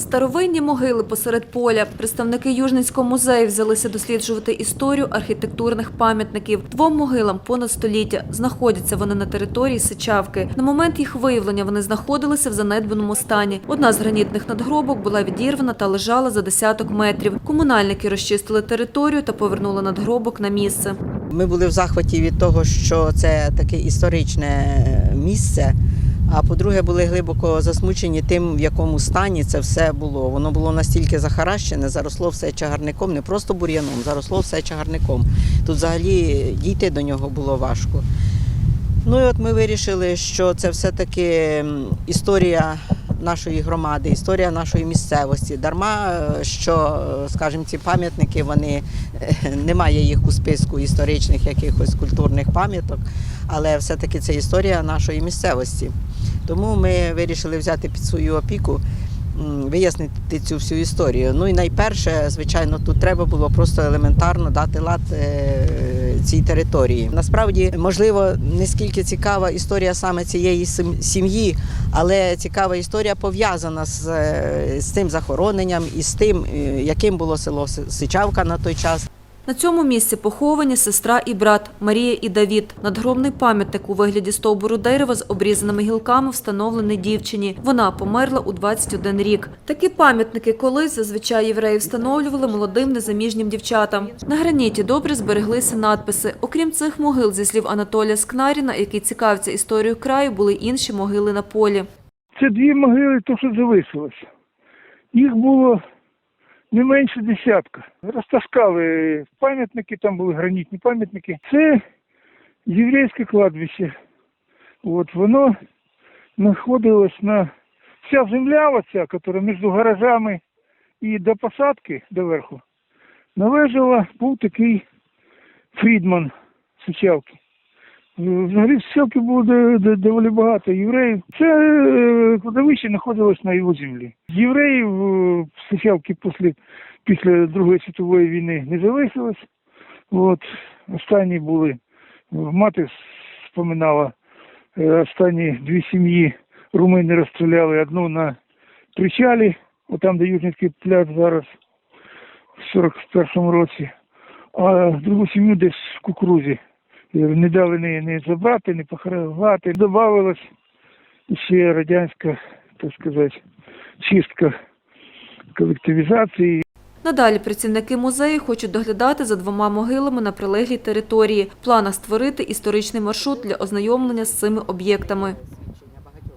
Старовинні могили посеред поля. Представники Южницького музею взялися досліджувати історію архітектурних пам'ятників. Двом могилам понад століття. Знаходяться вони на території Сичавки. На момент їх виявлення вони знаходилися в занедбаному стані. Одна з гранітних надгробок була відірвана та лежала за десяток метрів. Комунальники розчистили територію та повернули надгробок на місце. Ми були в захваті від того, що це таке історичне місце. А по-друге, були глибоко засмучені тим, в якому стані це все було. Воно було настільки захаращене, заросло все чагарником, не просто бур'яном, заросло все чагарником. Тут взагалі дійти до нього було важко. Ну і от ми вирішили, що це все-таки історія нашої громади, історія нашої місцевості. Дарма, е, що, е, скажімо, ці пам'ятники, вони е, немає їх у списку історичних якихось культурних пам'яток, але все-таки це історія нашої місцевості. Тому ми вирішили взяти під свою опіку. Вияснити цю всю історію. Ну і найперше, звичайно, тут треба було просто елементарно дати лад цій території. Насправді, можливо, не скільки цікава історія саме цієї сім'ї, але цікава історія пов'язана з, е, з цим захороненням і з тим, е, яким було село Сичавка на той час. На цьому місці поховані сестра і брат Марія і Давід. Надгробний пам'ятник у вигляді стовбуру дерева з обрізаними гілками встановлений дівчині. Вона померла у 21 рік. Такі пам'ятники колись зазвичай євреї встановлювали молодим незаміжнім дівчатам. На граніті добре збереглися надписи. Окрім цих могил, зі слів Анатолія Скнаріна, який цікавиться історією краю, були інші могили на полі. Це дві могили, то що залишилось. Їх було не менше десятка. Розтаскали пам'ятники, там були гранітні пам'ятники. Це єврейське кладбище. От воно знаходилось на вся земля, оця, яка між гаражами і до посадки доверху, належала, був такий Фрідман Сичавки. Взагалі в селки було до- доволі багато євреїв. Це е, кладовище знаходилось на його землі. Євреїв е, в Сичавці після, після Другої світової війни не залишилось. От, останні були, мати споминала, е, останні дві сім'ї румини розстріляли одну на причалі, отам, де Южницький пляж зараз, в 41-му році, а другу сім'ю десь в кукурузі. Не дали не, не забрати, не поховати. Добавилась ще радянська, так сказати, чистка колективізації. Надалі працівники музею хочуть доглядати за двома могилами на прилеглій території. В планах створити історичний маршрут для ознайомлення з цими об'єктами.